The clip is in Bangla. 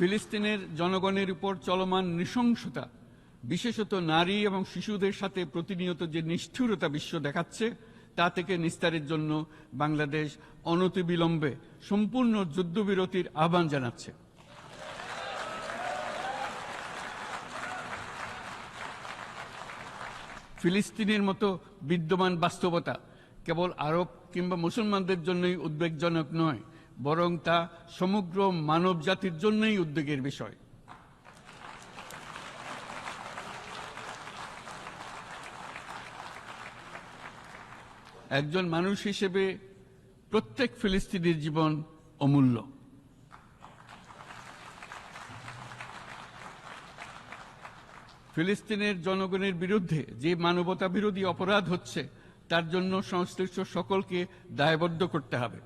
ফিলিস্তিনের জনগণের উপর চলমান নৃশংসতা, বিশেষত নারী এবং শিশুদের সাথে প্রতিনিয়ত যে নিষ্ঠুরতা বিশ্ব দেখাচ্ছে, তা থেকে নিস্তারের জন্য বাংলাদেশ অনতিবিলম্বে সম্পূর্ণ যুদ্ধবিরতির আহ্বান জানাচ্ছে। ফিলিস্তিনের মতো বিদ্যমান বাস্তবতা কেবল আরব কিংবা মুসলমানদের জন্যই উদ্বেগজনক নয় বরং তা সমগ্র মানব জাতির জন্যই উদ্বেগের বিষয়। একজন মানুষ হিসেবে প্রত্যেক ফিলিস্তিনির জীবন অমূল্য। ফিলিস্তিনের জনগণের বিরুদ্ধে যে মানবতা বিরোধী অপরাধ হচ্ছে, তার জন্য সংশ্লিষ্ট সকলকে দায়বদ্ধ করতে হবে।